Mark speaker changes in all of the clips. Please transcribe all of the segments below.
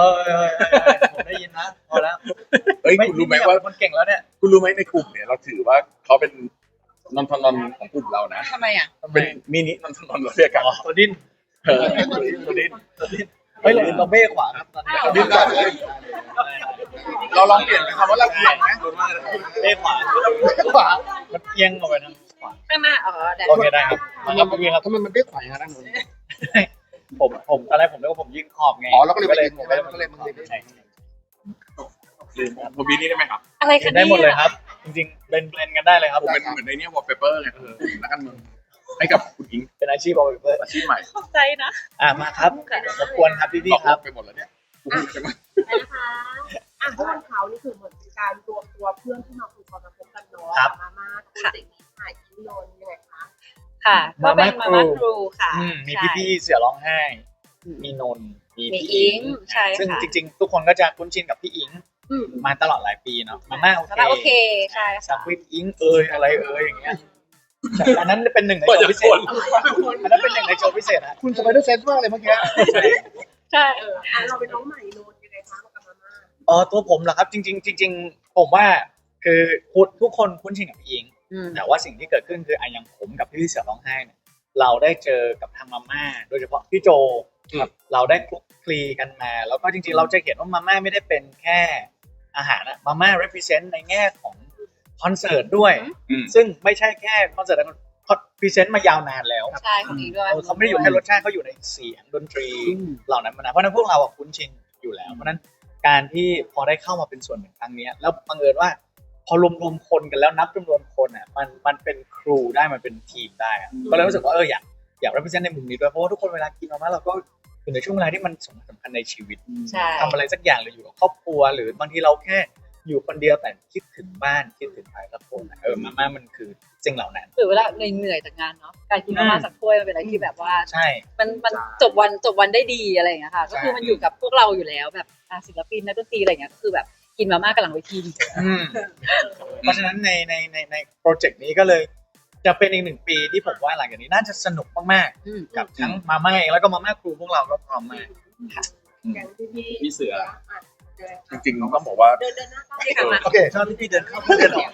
Speaker 1: เอ
Speaker 2: อเออเออผมได้ยินนะพอแล้ว
Speaker 1: เฮ้ยคุณรู้ไหมว่า
Speaker 2: มันเก่งแล้วเนี่ย
Speaker 1: คุณรู้ไหมในกลุ่มเนี่ยเราถือว่าเขาเป็นนอนทนนของกลุ่มเรานะ
Speaker 3: ทำไมอะ
Speaker 1: เป็นมินินอนทนนเราเรียกกัน
Speaker 2: อ๋อตัวดิ้น
Speaker 1: เออ
Speaker 2: ตัวดิ้นตัวดิ้นตัวดิ้นเฮ้ยเราเราเบ้ขวาครับตอนนี้
Speaker 1: ดิ้นเราลองเปลี่ยนเป็นคำว่าเราเอียงไหม
Speaker 2: เบ้ขวาขวามันเอียงออกไปทางขวา
Speaker 3: ข้างหน้าอ๋อได้
Speaker 2: โอเคได้ครับ
Speaker 4: ทำไมมันไม่ขวาอย่างนั้นนน
Speaker 2: ผมผมตอนแรกผมนึกว่าผมยิงขอบไง
Speaker 4: อ๋อแล้วก็เลยไปยิง
Speaker 2: ผมก็เลย
Speaker 4: ก็เลยมึงเลย
Speaker 2: ใช่
Speaker 1: ผมมีนี่ได้ไหมครับ
Speaker 3: อะไรคะ
Speaker 2: ได้หมดเลยครับ จริงๆเบนเบนกันได้เลยครับ
Speaker 1: ผมเป็นเหมือนในเนี้ยวอลเปเปอร์ไงเออนักการเมืองให้กับคุณอิง
Speaker 2: เป็นอาชีพออเปอร์
Speaker 1: อาชีพใหม่
Speaker 3: เข้าใจนะ
Speaker 2: อะมาครับรบกวนครับพี่
Speaker 1: ต
Speaker 2: พี่
Speaker 1: อก
Speaker 2: ๆครับ
Speaker 1: ไปหมดแล้วเนี่ยกูพูดใช่ไหม
Speaker 5: นะคะอะเมื่อวันเขานี่คือเหมือนเป็นการรวมตัวเพื่อนที่มาคุยกันมาพบกันเนาะ
Speaker 2: ครับ
Speaker 5: มาม่ากับโปรเจกต์นี้ถ่ายอินโดนยังไง คะ
Speaker 3: ค่ะ ก็เป็น
Speaker 2: มา
Speaker 3: มา
Speaker 2: ม่า
Speaker 3: ม่า
Speaker 2: ค
Speaker 3: ค
Speaker 2: รู
Speaker 3: รูค่ะ
Speaker 2: อืมมี
Speaker 3: ใช่
Speaker 2: พี่พี่ๆเสือร้องไห้ มีนนท์มี
Speaker 3: มี
Speaker 2: พี่
Speaker 3: อิ
Speaker 2: อิ
Speaker 3: ง
Speaker 2: ง
Speaker 3: ใช่
Speaker 2: ซึ่ง
Speaker 3: ค่ะ
Speaker 2: จริง ๆ ทุกคนก็จะคุ้นชินกับพี่อิง
Speaker 3: อืม
Speaker 2: มาตลอดหลายปีเนาะมาม่าโอ
Speaker 3: แล้ว
Speaker 2: เค
Speaker 3: ก็โอเคใช่
Speaker 2: สั
Speaker 3: ค่ะ
Speaker 2: กวิทอิงเอยอะไรเอยอย่างเงี้ยอันนั้นเป็นหนึ่งในโชว์พิเศษอันนั้นเป็นหนึ่งในโชว์พิเศษฮะ
Speaker 4: คุณสไปเดอร์เซนส์มากเลยเมื่อกี้
Speaker 3: ใช่
Speaker 5: เอออะเราเป็นน้องใหม่โนนยังไงคะกับมาม่า
Speaker 2: อ๋อตัวผมเหรอครับ จริง ๆ จริง ๆ ผมว่าคือคุณทุกคนคุ้นชินกับพี่อิง
Speaker 3: อืม
Speaker 2: แต่ว่าสิ่งที่เกิดขึ้นคืออะอย่างผมกับพี่เสือร้องไห้เนี่ยเราได้เจอกับทางมาม่า โดยเฉพาะพี่โจครับเราได้คลุกคลีกันมา แล้วก็จริงๆ เราจะเห็นว่ามาม่าไม่ได้เป็นแค่อาหารอะมาม่า represent ในแง่ของคอนเสิร์ตด้วย
Speaker 1: อืม
Speaker 2: ซึ่งไม่ใช่แค่คอนเสิร์ตแต่เขาพรีเซนต์มายาวนานแล้ว
Speaker 3: ใช่คนนี้ด้วย
Speaker 2: เออเขาไม่ได้อยู่แค่รสชาติเขาอยู่ในเสียงดนตรีเหล่านั้นมานานเพราะฉะนั้นพวกเราอะคุ้นชินอยู่แล้ว เพราะฉะนั้นการที่พอได้เข้ามาเป็นส่วนหนึ่งครั้งเนี้ยแล้วบังเอิญว่าพ อรวมๆคนกันแล้วนับจำนวนคนอะมันมันเป็นครูได้มันเป็นทีมได้อะก็เลยรู้สึกว่าเอออยากอยากรับผิดชอบในมุมนี้ด้วยเพราะว่าทุกคนเวลากินมาม่าเราก็อยู่ในช่วงเวลาที่มันสำคัญในชีวิต
Speaker 3: ใช่
Speaker 2: ทำอะไรสักอย่างหรืออยู่กับครอบครัว หรือบางทีเราแค่อยู่คนเดียวแต่คิดถึงบ้านคิดถึงใครสักคนอะเออมาม่ามันคือสิ่งเหล่านั้น
Speaker 3: หรือเวลาเหนื่อยๆจากงานเนาะการกินมาม่าสักถ้วยมันเป็นอะไรที่แบบว่า
Speaker 2: ใช่
Speaker 3: มันมันจบวันจบวันได้ดีอะไรอย่างเงี้ยค่ะ ก็คือ
Speaker 2: ใช่
Speaker 3: มันอยู่กับพวกเราอยู่แล้วแบบอะศิลปินนักดนตรีอะไรอย่างเงี้ยก็คือแบบ กินมาม่ากำลังเวที
Speaker 2: อืมเพราะฉะนั้นในในในในโปรเจกต์นี้ก็เลย จะเป็นอีกหนึ่งปีที่ผมว่าหลังจากนี้น่าจะสนุกมาก
Speaker 3: อืม
Speaker 2: ๆกับทั้งมาม่าเองแล้วก็มาม่าครูพวกเราก็พร้อมมาก
Speaker 5: อย่างที่พี่
Speaker 1: พี่เสือะ
Speaker 5: เดิน
Speaker 1: จริงๆต้องบอกว่า
Speaker 5: เดินเดินหน้าต้องไปค่ะมา
Speaker 4: โอเค
Speaker 2: ชอบที่พี่เดินเข้าเดินออก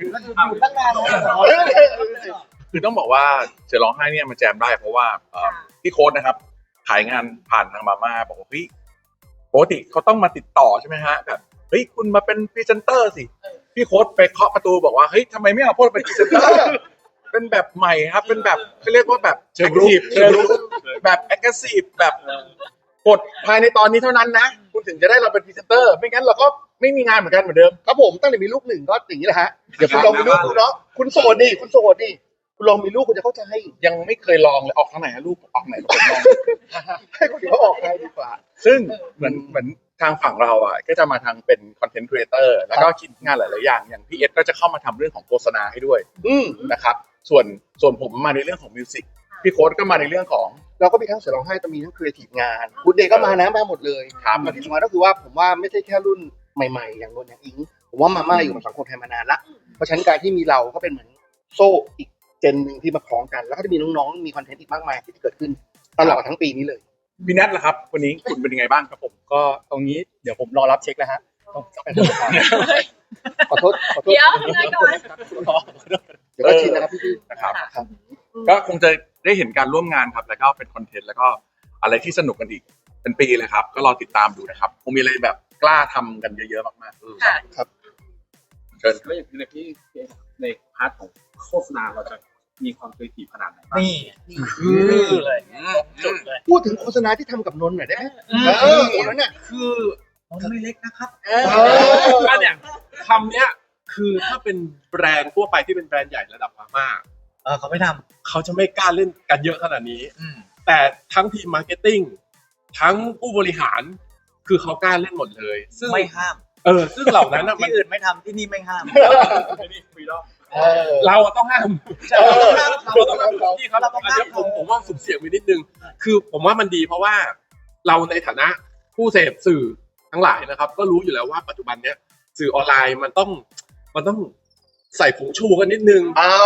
Speaker 2: อยู่ตั้งนานแล้ว
Speaker 1: คือต้องบอกว่าเสือร้องไห้เนี่ยมันแจมได้เพราะว่าเอ่อพี่โค้ดนะครับ ขายงานผ่านทางมาม่าบอกว่าเฮ้ย ปกติเขาต้องมาติดต่อใช่ไหมฮะแบบเฮ้ยคุณมาเป็นพรีเซนเตอร์สิพี่โค้ดไปเคาะประตูบอกว่าเฮ้ยทำไมไม่เอาพวกเราเป็นพรีเซนเตอร์เป็นแบบใหม่ครับ เป็นแบบเขาเรียกว่าแบบเชิงรุกเชิงรุกแบบแอคทีฟแบบกดภายในตอนนี้เท่านั้นนะ คุณถึงจะได้เราเป็นพรีเซนเตอร์ ไม่งั้นเราก็ไม่มีงานเหมือนกันเหมือนเดิม
Speaker 4: ครับผมตั้งแต่มีลูกหนึ่งก็อย่างนี้แหละฮะ เดี๋ยวคุณลองมีลูกดูเนาะคุณโสดดิคุณโสดดิ คุณลองมีลูกคุณจะเข้าใจ
Speaker 1: ยังไม่เคยลองเลยออกทางไหนฮะลูกออกไหนผมลอง
Speaker 4: ให้คนอื่นเขาออกใครดีกว่า
Speaker 1: ซึ่งเหมือนเหมือนทางฝั่งเราอะก็จะมาทางเป็นคอนเทนต์ครีเอเตอร์แล้วก็คิดงานหลาย ๆ อย่าง อย่างพี่เอสก็จะเข้ามาทำเรื่องของโฆษณาให้ด้วย
Speaker 4: อืม
Speaker 1: นะครับ ส่วนส่วนผมมาในเรื่องของมิวสิกพี่โค้ดก็มาในเรื่องของ
Speaker 4: เราก็มีทั้งเสือร้องไห้แต่มีทั้งครีเอทีฟงานคุณเดย์ก็มานะมาหมดเลย
Speaker 1: ครับ
Speaker 4: แต่ที่สำคัญก็คือว่าผมว่าไม่ใช่แค่รุ่นใหม่ ๆ อย่างนนท์อย่างอิง ผมว่ามาม่าอยู่กับสังคมไทยมานานละ เพราะฉะนั้นการที่มีเราก็เป็นเหมือนโซ่อีก เจนหนึ่งที่มาคล้องกัน แล้วก็จะมีน้องๆ มีคอนเทนต์อีกมากมายที่จะเกิดขึ้นตลอดทั้งปีนี้เลย
Speaker 1: พี่นัทล่ะครับ วันนี้คุณเป็นยังไงบ้างครับผม
Speaker 2: ก็ตรงนี้เดี๋ยวผมรอรับเช็คแล้วฮะต้องไปธนาคาร
Speaker 4: ขอโทษขอโทษ
Speaker 3: เดี๋ยวทำไงก่อน
Speaker 4: เดี๋ยวก็ชินนะครับพี่
Speaker 1: นะครับ
Speaker 3: ค่ะ
Speaker 4: ครับ
Speaker 1: ก็คงจะได้เห็นการร่วมงานครับ แล้วก็เป็นคอนเทนต์แล้วก็อะไรที่สนุกกันอีกเป็นปีเลยครับ ก็รอติดตามดูนะครับคงมีอะไรแบบกล้าทำกันเยอะๆมากๆ
Speaker 3: ค่ะ
Speaker 1: เชิญ
Speaker 6: แล้วอย่างในที่ในพาร์ทของโฆษณาเราจะ มีความครีเอทีฟขนาดไหนบ้าง
Speaker 2: นี่คือเลยจุดเลย
Speaker 4: พูดถึงโฆษณาที่ทำกับนนท์หน่อยได้ไหมเออคนนั้นเนี่ย
Speaker 6: คือ
Speaker 2: มันไม่เล็กนะครับ
Speaker 4: เออ
Speaker 6: อันเนี้ยคำเนี้ยคือถ้าเป็นแบรนด์ทั่วไปที่เป็นแบรนด์ใหญ่ระดับมาม่า
Speaker 2: เออเขาไม่ท
Speaker 6: เขาจะไม่กล้าเล่นกันเยอะขนาดนี้ำ
Speaker 2: อืม
Speaker 6: แต่ทั้งทีมมาร์เก็ตติ้งทั้งผู้บริหาร คือเขากล้าเล่นหมดเลย ซึ่ง
Speaker 2: ไม่ห้าม
Speaker 6: เออซึ่งเหล่านั้นน่ะมัน
Speaker 2: ที่อื่นไม่ทำที่นี่ไม่ห้าม
Speaker 6: นี่ฟรีดอม
Speaker 4: เออ
Speaker 6: เราอะต้องห้าม
Speaker 2: ใช่
Speaker 6: เรา
Speaker 2: เรา
Speaker 6: ต้
Speaker 2: ต้
Speaker 6: อ
Speaker 2: องง
Speaker 6: ห้า
Speaker 2: ห้ามม
Speaker 6: ที่เขาเราต้องอันเนี้ยผมผมว่าสุ่มเสี่ยงไปนิดนึง คือผมว่ามันดีเพราะว่าเราในฐานะผู้เสพสื่อทั้งหลายนะครับ ก็รู้อยู่แล้วว่าปัจจุบันเนี้ยสื่อออนไลน์มันต้องมันต้องใส่ผงชูกันนิดนึง
Speaker 4: เอา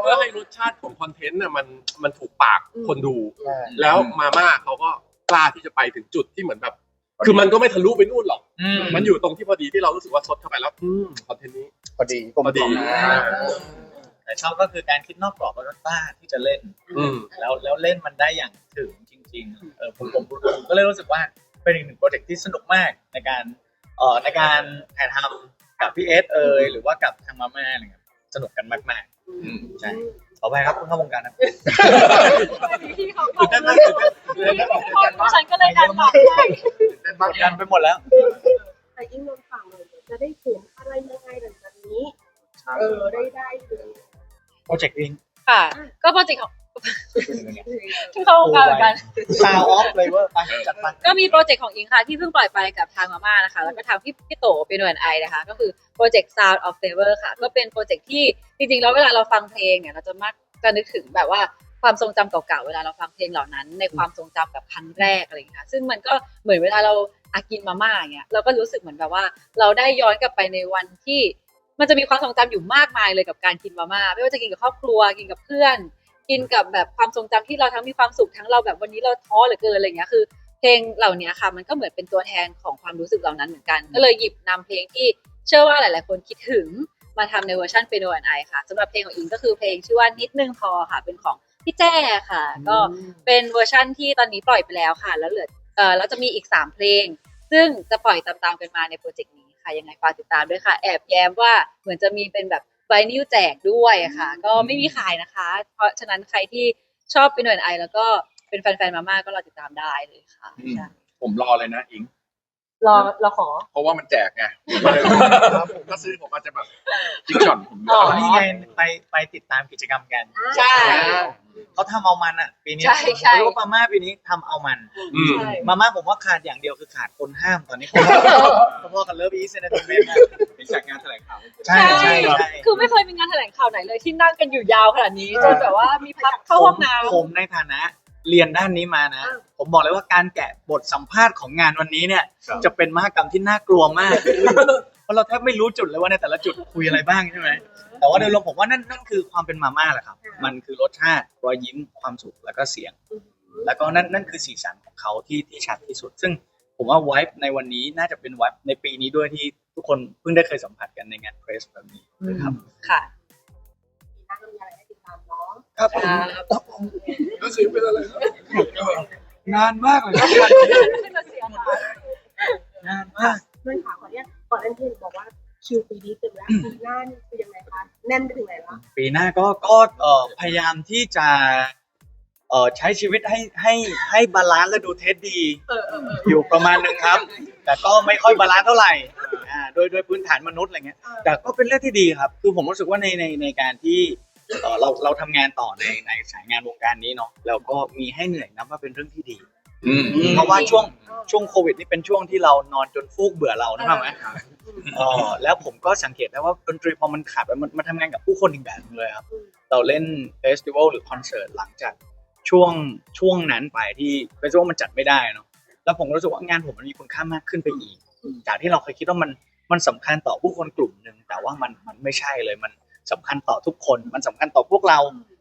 Speaker 6: เพื่อให้รสชาติของคอนเทนต์น่ะมันมันถูกปากคนดู
Speaker 4: ใช่
Speaker 6: แล้วมาม่าเขาก็กล้าที่จะไปถึงจุดที่เหมือนแบบ คือมันก็ไม่ทะลุไปนู่นหรอก
Speaker 2: อืม
Speaker 6: มันอยู่ตรงที่พอดีที่เรารู้สึกว่าซดเข้าไปแล้วอืมคอนเทนต์นี้
Speaker 4: พอดีกลม
Speaker 6: พอดี
Speaker 4: กล่อม
Speaker 2: แต่ชอบก็คือการคิดนอกกรอบแล้วก็กล้าที่จะเล่น
Speaker 6: อืม
Speaker 2: แล้วแล้วเล่นมันได้อย่างถึงจริง ๆ เออผมผมผมก็เลยรู้สึกว่าเป็นอีกหนึ่งโปรเจกต์ที่สนุกมากในการเอ่อในการถ่ายทำกับพี่เอสเอยหรือว่ากับทางมาม่าอะไรเงี้ยสนุกกันมาก
Speaker 1: อืม
Speaker 2: ๆใช่ ต่อไปครับคุณเข้าวงการนะ
Speaker 3: ที่เขา
Speaker 2: ตื่นเต้นมากตื่นเต้นตื่นเต้นมาก
Speaker 3: ฉันก็เลยดันมาให้
Speaker 2: ตื่นเต้นมากกันไปหมดแล้ว
Speaker 5: แต่ยิ่งโดนฝั่งเลยเดี๋ยวจะได้เห็นอะไรยังไงหลังจากนี้ เออได้ได้เลย
Speaker 2: โปรเจกต์วิง
Speaker 3: ค่ะ ก็โปรเจกต์ของ ที่เขาวงการเหมือนกัน
Speaker 2: ซาวออฟเลยเวอร์ไปจัดไป
Speaker 3: ก็มีโปรเจกต์ของอิงค่ะที่เพิ่งปล่อยไปกับทางมาม่านะคะ แล้วก็ทางพี่พี่โตเป็นหน่วยไอนะคะ ก็คือโปรเจกต์ Sound of Flavor ค่ะ ก็เป็นโปรเจกต์ที่จริงๆแล้วเวลาเราฟังเพลงเนี่ยเราจะมักจะนึกถึงแบบว่าความทรงจำเก่าๆเวลาเราฟังเพลงเหล่านั้น ในความทรงจำแบบครั้งแรกอะไรอย่างเงี้ยค่ะซึ่งมันก็เหมือนเวลาเราอากินมาม่าอย่างเงี้ยเราก็รู้สึกเหมือนแบบว่า เราได้ย้อนกลับไปในวันที่ มันจะมีความทรงจำอยู่มากมายเลยกับการกินมาม่าไม่ว่าจะกินกับครอบครัวกินกับเพื่อน กินกับแบบความทรงจำที่เราทั้งมีความสุขทั้งเราแบบวันนี้เราท้อเหลือเกินอะไรอย่างเงี้ยคือ เพลงเหล่านี้ค่ะ มันก็เหมือนเป็นตัวแทนของความรู้สึกเหล่านั้นเหมือนกัน ก็เลยหยิบนำเพลงที่เชื่อว่าหลาย ๆ คนคิดถึงมาทำในเวอร์ชันเป็นโอนไอค่ะสำหรับเพลงของอิงก็คือเพลงชื่อว่านิดนึงพอค่ะ เป็นของพี่แจ้ค่ะ ก็เป็นเวอร์ชันที่ตอนนี้ปล่อยไปแล้วค่ะ แล้วเหลือเออแล้วจะมีอีกสามเพลง ซึ่งจะปล่อยตามๆกันมาในโปรเจกต์นี้ค่ะยังไงฝากติดตามด้วยค่ะ แอบแย้มว่าเหมือนจะมีเป็นแบบ ไวนิลแจกด้วยค่ะ ก็ไม่มีขายนะคะ เพราะฉะนั้นใครที่ชอบเป็นโอนไอ แล้วก็เป็นแฟนๆมาม่าก็รอติดตามได้เลยค่ะ
Speaker 1: อืม
Speaker 3: ใช่
Speaker 1: ผมรอเลยนะอิง
Speaker 3: รอเราขอ
Speaker 1: เพราะว่ามันแจกไงผมก็ซื้อผมอาจจะแบบจิ๊กช็อตผม
Speaker 3: อ๋อ
Speaker 2: นี่ไงไปไปติดตามกิจกรรมกัน
Speaker 3: ใช่
Speaker 2: เขาทำเอามันอะ ปีนี้
Speaker 3: ใช่ใช่
Speaker 2: รู้ว่ามาม่าปีนี้ทำเอามัน
Speaker 1: อืม
Speaker 3: ใช่
Speaker 2: มาม่าผมว่าขาดอย่างเดียวคือขาดคนห้ามตอนนี้ พอๆกันเลิฟอีสเนตเมนต์
Speaker 1: เป็นจากงานแถลงข่าว
Speaker 2: ใช่ใช่ใช่
Speaker 3: คือไม่เคยมีงานแถลงข่าวไหนเลยที่นั่งกันอยู่ยาวขนาดนี้จนแบบว่ามีพักเข้าห้องน้
Speaker 2: ผมผมในฐานะ เรียนด้านนี้มานะ ผมบอกเลยว่าการแกะบทสัมภาษณ์ของงานวันนี้เนี่ย
Speaker 1: ครับ
Speaker 2: จะเป็นมหกรรมที่น่ากลัวมาก เพราะเราแทบไม่รู้จุดเลยว่าในแต่ละจุดคุยอะไรบ้างใช่ไหมแต่ว่าโดยรวมผมว่านั่นนั่นคือความเป็นมาม่าแหละครับ มันคือรสชาติรอยยิ้มความสุขแล้วก็เสียง แล้วก็นั่นนั่นคือสีสันของเขาที่ที่ชัดที่สุด ซึ่งผมว่าไวฟ์ในวันนี้น่าจะเป็นไวฟ์ในปีนี้ด้วยที่ทุกคนเพิ่งได้เคยสัมผัสกันในงานเพรสแบบนี้นะครับำ
Speaker 3: ค่ะ
Speaker 5: มีนักมีอะไรให้ติดตามเนาะ
Speaker 2: ครับผม
Speaker 6: แล้วเสียงเป็นอะไรนะ
Speaker 2: นานมากเลยครับนานมาก
Speaker 5: เพื่อนขาขอเนี่ยก่อนอันที่บอกว่าคิวปีนี้เต็มแล้วปีหน้านี่คือยังไงคะแน่นไปถึงไหนแล้ว
Speaker 2: ปีหน้าก็ก็เอ่อพยายามที่จะเอ่อใช้ชีวิตให้ให้ให้บาลานซ์และดูเทสดี
Speaker 5: เออเออเออ
Speaker 2: อยู่ประมาณหนึงครับ แต่ก็ไม่ค่อยบาลานซ์เท่าไหร่อ่าโดยโดยพื้นฐานมนุษย์อะไรเงี้ยแต่ก็เป็นเรื่องที่ดีครับ คือผมรู้สึกว่าในในในการที่ เอ่อเราเราทำงานต่อในในสายงานวงการนี้เนาะแล้วก็มีให้เหนื่อยนับว่าเป็นเรื่องที่ดี
Speaker 1: อืม
Speaker 2: เพราะว่าช่วงช่วงโควิดนี่เป็นช่วงที่เรานอนจนฟูกเบื่อเรานะไหมเออแล้วผมก็สังเกตได้ว่าดนตรีพอมันขาดไปมันมันทำงานกับผู้คนอีกแบบหนึงเลยครับ เราเล่นเฟสติวัลหรือคอนเสิร์ตหลังจากช่วงช่วงนั้นไปที่เฟสติวัลมันจัดไม่ได้เนาะแล้วผมรู้สึกว่างานผมมันมีคุณค่ามากขึ้นไปอีก จากที่เราเคยคิดว่ามันมันสำคัญต่อผู้คนกลุ่มหนึ่งแต่ว่ามันมันไม่ใช่เลยมัน สำคัญต่อทุกคน มันสำคัญต่อพวกเรา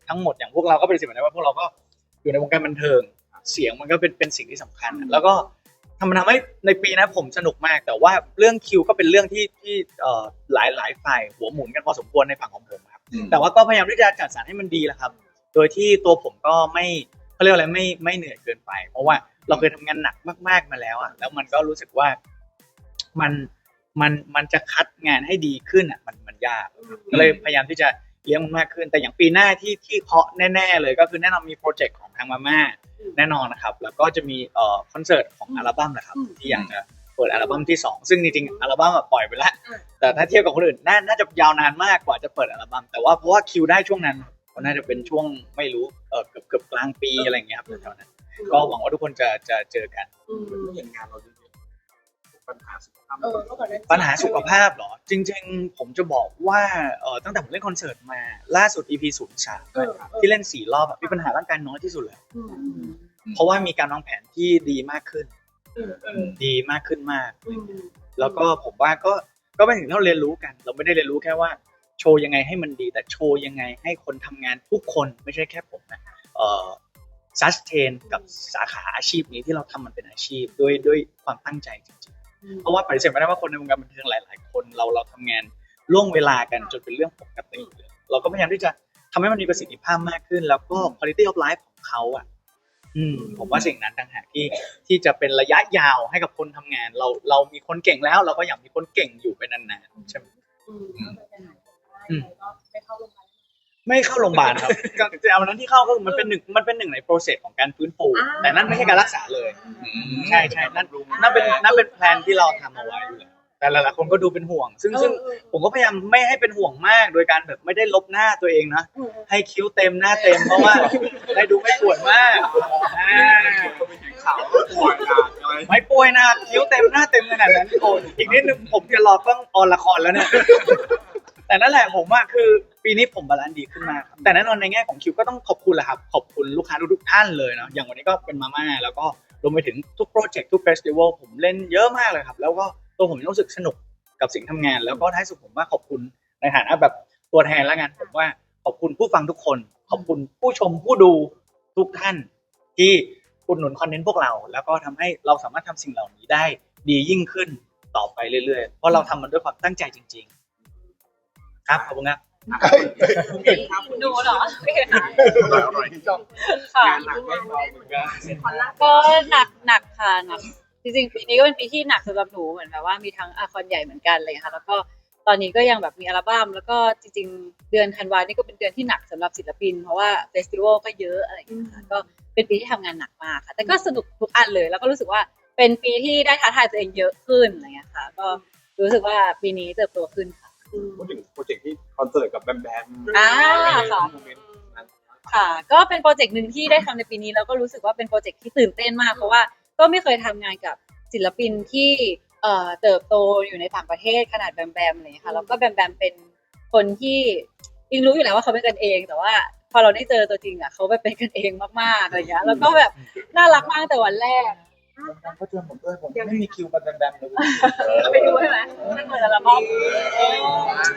Speaker 2: ทั้งหมดอย่างพวกเราก็เป็นสิ่งแบบนั้นว่าพวกเราก็อยู่ในวงการบันเทิง เสียงมันก็เป็นเป็นสิ่งที่สำคัญ แล้วก็ทำมันทำให้ในปีนั้นผมสนุกมาก แต่ว่าเรื่องคิวก็เป็นเรื่องที่ที่เอ่อหลายหลายฝ่ายหัวหมุนกันพอสมควรในฝั่งของผมครับ
Speaker 1: อืม
Speaker 2: แต่ว่าก็พยายามที่จะจัดสรรให้มันดีแหละครับ โดยที่ตัวผมก็ไม่เขาเรียกว่าอะไรไม่ไม่เหนื่อยเกินไป เพราะว่าเราเคยทำงานหนักมาก ๆมาแล้วอะแล้วมันก็รู้สึกว่ามัน มันมันจะคัดงานให้ดีขึ้นอะมันมันยากก็เลยพยายามที่จะเลี้ยงมันมากขึ้น แต่อย่างปีหน้าที่ที่เคาะแน่ ๆ เลยก็คือแน่นอนมีโปรเจกต์ของทางมาม่าแน่นอนนะครับ แล้วก็จะมีเอ่อคอนเสิร์ตของอัลบั้มนะครับ ที่อยากจะเปิดอัลบั้มที่สองซึ่งจริงๆอัลบั้มอะปล่อยไปแล้วแต่ถ้าเทียบกับคนอื่นน่าน่าจะยาวนานมากกว่าจะเปิดอัลบั้มแต่ว่าเพราะว่าคิวได้ช่วงนั้นก็น่าจะเป็นช่วงไม่รู้เออเกือบเกือบกลางปีอะไรอย่างเงี้ยครับแถวๆนั้นก็หวังว่าทุกคนจะจะเจอกัน
Speaker 5: อืม
Speaker 6: อย่างงานเราเยอะๆ ปัญหาสุขภาพ
Speaker 5: เออเมื่อก่อนนั้น
Speaker 2: ปัญหาสุขภาพเหรอ จริง ๆ ผมจะบอกว่าเออตั้งแต่ผมเล่นคอนเสิร์ตมาล่าสุด EP 0 3
Speaker 5: เออ
Speaker 2: ที่เล่นสี่รอบอะมีปัญหาร่างกายน้อยที่สุดแล้ว
Speaker 5: อืม
Speaker 2: เพราะว่ามีการวางแผนที่ดีมากขึ้น
Speaker 5: เออเออ
Speaker 2: ดีมากขึ้นมาก
Speaker 5: อืม
Speaker 2: แล้วก็ผมว่าก็ก็เป็นสิ่งที่เราเรียนรู้กัน เราไม่ได้เรียนรู้แค่ว่าโชว์ยังไงให้มันดี แต่โชว์ยังไงให้คนทำงานทุกคนไม่ใช่แค่ผมนะเอ่อ sustain กับสาขาอาชีพนี้ที่เราทำมันเป็นอาชีพด้วยด้วยความตั้งใจจริงๆ เพราะว่าปฏิเสธไม่ได้ว่าคนในวงการบันเทิงหลาย ๆ คนเราเราทำงานล่วงเวลากันจนเป็นเรื่องปกติเลยเราก็พยายามที่จะทำให้มันมีประสิทธิภาพมากขึ้น แล้วก็ quality of life ของเขาอะ อืม ผมว่าสิ่งนั้นต่างหากที่ที่จะเป็นระยะยาวให้กับคนทำงาน เราเรามีคนเก่งแล้ว เราก็อยากมีคนเก่งอยู่ไปนานๆใช่ไหม
Speaker 5: อืมก็ไปหาได้ก็ไปเข้าโรงพยาบาล
Speaker 2: ไม่เข้าโรงพยาบาลครับก็แต่เอานั้นที่เข้าก็คือมันเป็นหนึ่งมันเป็นหนึ่งในโปรเซสของการฟื้นฟู
Speaker 5: อ่า
Speaker 2: แต่นั่นไม่ใช่การรักษาเลย ใช่ใช่นั่นนั่นเป็นนั่นเป็นแพลนที่เราทำเอาไว้อยู่แล้วแต่หลายๆคนก็ดูเป็นห่วง ซึ่งซึ่งผมก็พยายามไม่ให้เป็นห่วงมากโดยการแบบไม่ได้ลบหน้าตัวเองนะ ให้คิ้วเต็มหน้าเต็มเพราะว่าได้ดูไม่ปวดมากอ่า
Speaker 6: ข่าวป่วยอะอะไร
Speaker 2: ไม่ป่วยนะคิ้วเต็มหน้าเต็มขนาดนั้นโอ้อีกนิดนึงผมจะรอกล้องออนละครแล้วเนี่ย แต่นั่นแหละผมว่าคือปีนี้ผมบาลานซ์ดีขึ้นมากครับแต่แน่นอนในแง่ของคิวก็ต้องขอบคุณแหละครับ ขอบคุณลูกค้าทุกๆท่านเลยเนาะอย่างวันนี้ก็เป็นมาม่าแล้วก็รวมไปถึงทุกโปรเจกต์ทุกเฟสติวัลผมเล่นเยอะมากเลยครับ แล้วก็ตัวผมรู้สึกสนุกกับสิ่งทำงาน แล้วก็ท้ายสุดผมว่าขอบคุณในฐานะแบบตัวแทนแล้วกันผมว่าขอบคุณผู้ฟังทุกคน ขอบคุณผู้ชมผู้ดูทุกท่าน ที่อุดหนุนคอนเทนต์พวกเรา แล้วก็ทำให้เราสามารถทำสิ่งเหล่านี้ได้ดียิ่งขึ้นต่อไปเรื่อยๆ เพราะเราทำมันด้วยความตั้งใจจริง ๆ ครับขอบคุณครับ
Speaker 3: ดูเหรอโอเคค่ะ
Speaker 1: อร่อยอร่อย
Speaker 3: ค่ะ
Speaker 6: งานหนักไม่เบาเหมือนกัน
Speaker 5: คอนล่า
Speaker 3: ก็หนักหนักค่ะหนักจริงๆปีนี้ก็เป็นปีที่หนักสำหรับหนูเหมือนแบบว่ามีทั้งอาคอนใหญ่เหมือนกันเลยค่ะแล้วก็ตอนนี้ก็ยังแบบมีอัลบั้มแล้วก็จริง ๆ เดือนธันวานี่ก็เป็นเดือนที่หนักสำหรับศิลปิน เพราะว่าเฟสติวัลก็เยอะอะไรอย่างเงี้ยค่ะก็เป็นปีที่ทำงานหนักมากค่ะแต่ก็สนุกทุกอันเลย แล้วก็รู้สึกว่าเป็นปีที่ได้ท้าทายตัวเองเยอะขึ้นอะไรอย่างเงี้ยค่ะ ก็รู้สึกว่าปีนี้เติบโตขึ้นค่ะ
Speaker 6: พูดถึงโปรเจกต์ที่คอนเสิร์ตกับแบมแบม
Speaker 3: อ่าค่ะ
Speaker 6: โมเมนต์นั้น
Speaker 3: ค่ะ ก็เป็นโปรเจกต์หนึ่งที่ได้ทำในปีนี้แล้วก็รู้สึกว่าเป็นโปรเจกต์ที่ตื่นเต้นมาก เพราะว่าก็ไม่เคยทำงานกับศิลปินที่เอ่อเติบโตอยู่ในต่างประเทศขนาดแบมแบมอะไรอย่างเงี้ยค่ะแล้วก็แบมแบมเป็นคนที่อิงรู้อยู่แล้วว่าเขาเป็นกันเอง แต่ว่าพอเราได้เจอตัวจริงอะเขาแบบเป็นกันเองมากๆอะไรอย่างเงี้ยแล้วก็แบบน่ารักมากตั้งแต่วันแรก
Speaker 2: ก็ชวนผมด้วยผมไม่มีคิวกับแบมเลย
Speaker 3: ไปดูใช่ไหมนั่นเหมือนอัลบั้ม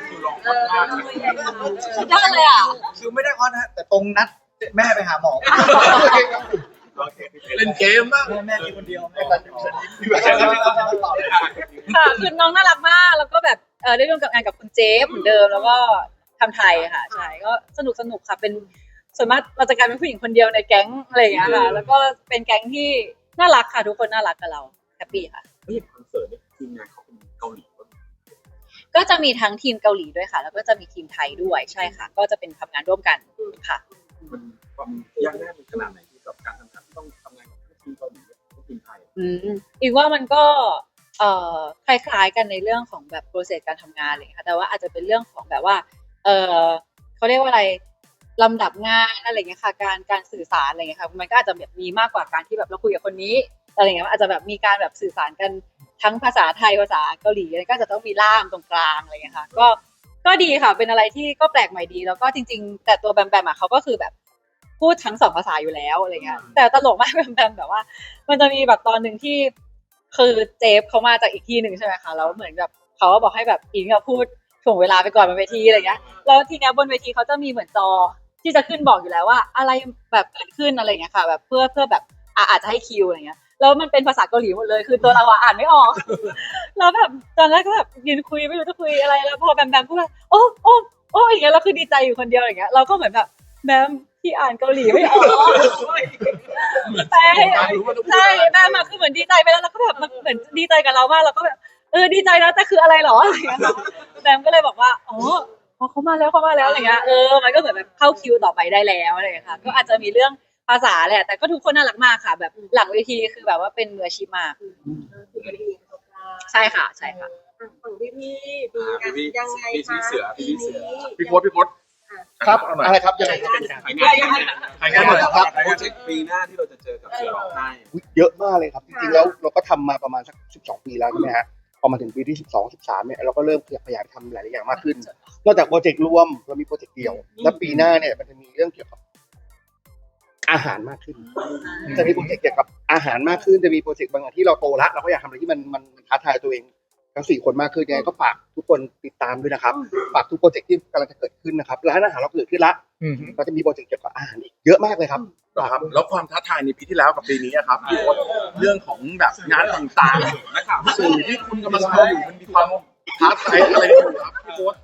Speaker 6: คือลองมากๆเลย
Speaker 3: สุดยอดเลยอะ
Speaker 2: คิวไม่ได้ฮอตนะแต่ตรงนัดแม่ไปหาหมอ
Speaker 6: เล่นเกมบ้าง
Speaker 2: แม่แม่มีคนเดียวแม่
Speaker 4: แต่
Speaker 2: ตัด
Speaker 4: ฉัน
Speaker 2: ต่อเลย
Speaker 3: ค่ะคือน้องน่ารักมากแล้วก็แบบเออได้ร่วมกับงานกับคุณเจฟเหมือนเดิมแล้วก็ทำไทยค่ะใช่ก็สนุกสนุกค่ะเป็นส่วนมากเราจะกลายเป็นผู้หญิงคนเดียวในแก๊งอะไรอย่างเงี้ยค่ะแล้วก็เป็นแก๊งที่ น่ารักค่ะ ทุกคนน่ารักกับเราแฮปปี้ค่ะ
Speaker 6: นี่คอนเสิร์ตเนี่ยทีมงานเขาเป็นเกาหลีก็มี
Speaker 3: ก็จะมีทั้งทีมเกาหลีด้วยค่ะ แล้วก็จะมีทีมไทยด้วยใช่ค่ะ ก็จะเป็นทำงานร่วมกันค่ะ
Speaker 6: มันความยากง่ายมันขนาดไหนที่กับการทำงานที่ต้องทำงานกับทั้งทีมเกาหลีและทั้งทีมไทย
Speaker 3: อืมอีกว่ามันก็เอ่อคล้ายๆกันในเรื่องของแบบโปรเซสการทำงานอะไรอย่างเลยค่ะแต่ว่าอาจจะเป็นเรื่องของแบบว่าเออเขาเรียกว่าอะไร ลำดับงานอะไรเงี้ยค่ะ การการสื่อสารอะไรเงี้ยค่ะมันก็อาจจะแบบมีมากกว่าการที่แบบเราคุยกับคนนี้อะไรเงี้ยอาจจะแบบมีการแบบสื่อสารกันทั้งภาษาไทยภาษาเกาหลีอะไรก็จะต้องมีล่ามตรงกลางอะไรเงี้ยค่ะ ก็ก็ดีค่ะ เป็นอะไรที่ก็แปลกใหม่ดี แล้วก็จริง ๆ แต่ตัวแบมแบมอะเขาก็คือแบบพูดทั้งสองภาษาอยู่แล้วอะไรเงี้ยแต่ตลกมากแบมแบมแบบว่า มันจะมีแบบตอนหนึ่งที่คือเจฟเขามาจากอีกที่หนึ่งใช่ไหมคะแล้วเหมือนแบบเขาบอกให้แบบอิงอะพูดถ่วงเวลาไปก่อนบนเวทีอะไรเงี้ยแล้วทีเนี้ยบนเวทีเขาจะมีเหมือนจอ ที่จะขึ้นบอกอยู่แล้วว่า อะไรแบบเกิดขึ้นอะไรเงี้ยค่ะ แบบเพื่อเพื่อแบบอะอาจจะให้คิวอะไรเงี้ยแล้วมันเป็นภาษาเกาหลีหมดเลย คือตัวเราอ่านไม่ออก แล้วแบบตอนแรกก็แบบยืนคุยไม่รู้จะคุยอะไรแล้วพอแบมแบมพูดว่าโอ้โอ้โอ้อย่างเงี้ยเราคือดีใจอยู่คนเดียวอย่างเงี้ยเราก็เหมือนแบบแบมพี่อ่านเกาหลีไม่ออกแต่ใช่
Speaker 6: อะไร
Speaker 3: แม่มาคือเหมือนดีใจไปแล้วแล้วก็แบบมันเหมือนดีใจกับเรามากเราก็แบบเออดีใจนะแต่คืออะไรหรออะไรเงี้ยแบมก็เลยบอกว่าอ๋อ อเขามาแล้วเขามาแล้วอะไรเงี้ยเออมันก็เหมือนแบบเข้าคิวต่อไปได้แล้วอะไรอย่างเงี้ยค่ะก็อาจจะมีเรื่องภาษาแหละ แต่ก็ทุกคนน่ารักมากค่ะ แบบหลังเวทีคือแบบว่าเป็นมืออาชีพมาก
Speaker 5: คือไม่ได้มีประสบการณ์
Speaker 3: ใช่ค่ะใช่ค่ะ
Speaker 5: ฝั่งพี่พี่มี
Speaker 6: อ่า
Speaker 5: กัน
Speaker 6: พี่
Speaker 5: ยังไง
Speaker 6: พี่
Speaker 5: คะ
Speaker 6: เสือพี่เสือ
Speaker 5: ปี
Speaker 1: พี่โค้ดพี่โค้ด
Speaker 4: ครับ
Speaker 1: เอาหน่อย
Speaker 4: อะไรครับยังไงครับ
Speaker 6: ขายงานขายงานหมดแล้วครับโปรเจกต์ปีหน้าที่เราจะเจอกับเสือร้องไห้
Speaker 4: อุ๊ยเยอะมากเลยครับจริงๆแล้วเราก็ทำมาประมาณสัก 12 ปีแล้วใช่ไหมฮะพ อมาถึงปีที่ 12 13เนี่ยเราก็เริ่มขยายทำหลายๆอย่างมากขึ้น นอกจากโปรเจกต์รวมเรามีโปรเจกต์เดียว แล้วปีหน้าเนี่ยมันจะมีเรื่องเกี่ยวกับอาหารมากขึ้น จะมีโปรเจกต์เกี่ยวกับอาหารมากขึ้น จะมีโปรเจกต์บางอย่างที่เราโตละเราก็อยากทำอะไรที่มันมันมันท้าทายตัวเองทั้งสี่คนมากขึ้นยังไงก็ฝากทุกคนติดตามด้วยนะครับ ฝากทุกโปรเจกต์ที่กำลังจะเกิดขึ้นนะครับร้านอาหารเราเกิดขึ้นละ
Speaker 2: อืม
Speaker 4: เราจะมีโปรเจกต์เกี่ยวกับอาหารอีกเยอะมากเลยครับ
Speaker 1: นะครับแล้วความท้าทายในปีที่แล้วกับปีนี้อะครับพี่โค้ดเรื่องของแบบงานต่างๆนะครับสื่อที่คุณกำลังทำอยู่มันมีความท้าทายอะไรอยู่ครับพี่โค้ด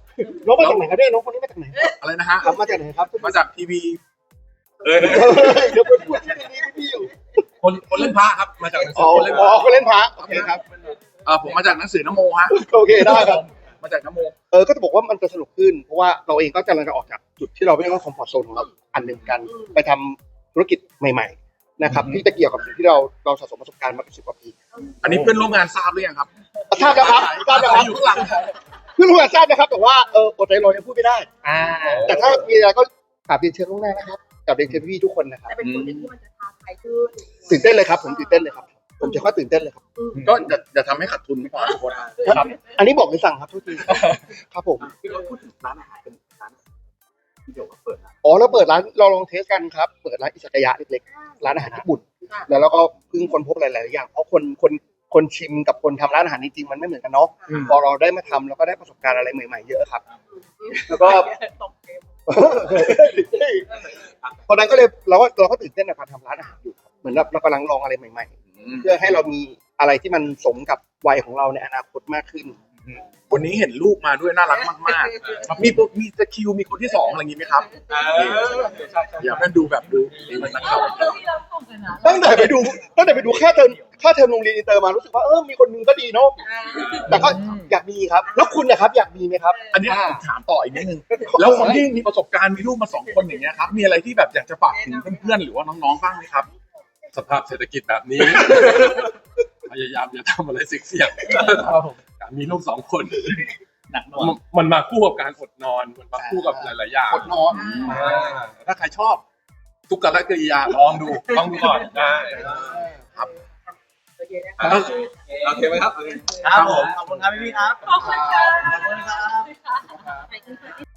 Speaker 4: น้องมาจากไหนครับเนี่ยน้องคนนี้มาจากไหน
Speaker 1: อะไรนะฮะ
Speaker 4: ครับมาจากไหนครับ
Speaker 1: มาจากทีวีเออ
Speaker 4: เฮ้ยเดี๋ยวไปพูดที่นี่พี่อยู่
Speaker 6: คนคนเล่นพระครับมาจากหนังสื
Speaker 4: อ๋
Speaker 6: อ
Speaker 4: อ
Speaker 6: คนเล่นพ
Speaker 4: อ๋
Speaker 6: ระ
Speaker 4: อคนเล่นพระโอเคครับ
Speaker 1: เออผมมาจากหนังสือนโมฮะ
Speaker 4: โอเคได้ครับ
Speaker 1: มาจากนโม
Speaker 4: เออก็จะบอกว่ามันจะสนุกขึ้นเพราะว่าเราเองก็กำลังจะออกจากจุดที่เราเรียกว่าคอมฟอร์ทโซนของเราอันหนึ่งกัน ไปทำ ธุรกิจใหม่ ๆ นะครับ ที่จะเกี่ยวกับสิ่งที่เราเราสะสมประสบการณ์มาเป็นสิบกว่าปี
Speaker 1: อันนี้เพื่อนร่วมงานทราบหรือยังครับ
Speaker 4: ทราบนะครับทราบนะครับ
Speaker 1: อยู่ข้างหลัง
Speaker 4: เพื่อนร่วมงานทราบนะครับ แต่ว่าเอออดใจรอยังพูดไม่ได้
Speaker 2: อ่า
Speaker 4: แต่ถ้ามีอะไรก็กราบเรียนเชิญล่วงหน้านะครับกราบเรียนเชิญพี่ๆทุกคนนะครับ
Speaker 5: แต่เป็นโปรเจกต์ที่มันจะท้าทายขึ้น
Speaker 4: ตื่นเต้นเลยครับ ผมตื่นเต้นเลยครับผมจะว่าตื่นเต้นเลยครับ
Speaker 1: ก็จะจะทำให้ขาดทุนไม่พอทุกคน
Speaker 4: ครับ อันนี้บอกเลยสั่งครับทุกทีครับผม
Speaker 1: พี่โค้ดพูดถึงร้านอาหารเป็น ร้านที่เดี๋ยวมาเปิดร้าน
Speaker 4: อ๋อเราเปิดร้านเราลองเทสกันครับ เปิดร้านอิสระยะเล็กๆร้านอาหารญี่ปุ่น แล้วเราก็เพิ่งค้นพบหลายๆอย่างเพราะคนคนคนชิมกับคนทำร้านอาหารจริงๆมันไม่เหมือนกันเนาะ
Speaker 2: อืม
Speaker 4: พอเราได้มาทำเราก็ได้ประสบการณ์อะไรใหม่ๆเยอะครับ แล้วก็
Speaker 5: ตกเกม
Speaker 4: ตอนนั้นก็เลยเราก็เราก็ตื่นเต้นในการทำร้านอาหารอยู่ครับเหมือนแบบเรากำลังลองอะไรใหม่ ๆ เพื่อให้เรามีอะไรที่มันสมกับวัยของเราในอนาคตมากขึ้น
Speaker 1: วันนี้เห็นลูกมาด้วยน่ารักมากๆ มีปุ๊บมีสกิลมีคนที่สองอะไรอย่างนี้ไหมครับอยากให้ดูแบบดูเหมือนนักข่าว
Speaker 3: ที่เราส่งกันนะ
Speaker 4: ตั้งแต่ไปดูตั้งแต่ไปดูค่าเทอมค่าเทอมโรงเรียนอินเตอร์มารู้สึกว่าเออมีคนหนึงก็ดีเนาะแต่ก็อยากมีครับ แล้วคุณนะครับอยากมีไหมครับ
Speaker 1: อันนี้ผมถามต่ออีกนิดนึงแล้วคนที่มีประสบการณ์มีลูกมาสองคนอย่างเงี้ยครับมีอะไรที่แบบอยากจะฝากถึงเพื่อนๆหรือว่าน้องๆบ้างไหมครับ
Speaker 6: สภาพเศรษฐกิจแบบนี้พยายามอย่าทำอะไรเสี่ยงๆการ มีลูกสองคน
Speaker 2: หนักหน่วง
Speaker 6: มันมันมาคู่กับการอดนอน มันมาคู่กับหลายๆอย่าง
Speaker 4: อดนอน
Speaker 6: อ่าถ้าใครชอบ ทุกกรกิริยาลองดูลองดูก่อนได้
Speaker 5: โอเคนะคะ
Speaker 6: โอเคไหมครับ
Speaker 2: ครับผมขอบคุณครับพี่ๆครับ
Speaker 3: ขอบคุณค่ะ
Speaker 2: ขอบคุณครับ
Speaker 5: ไปขึ้น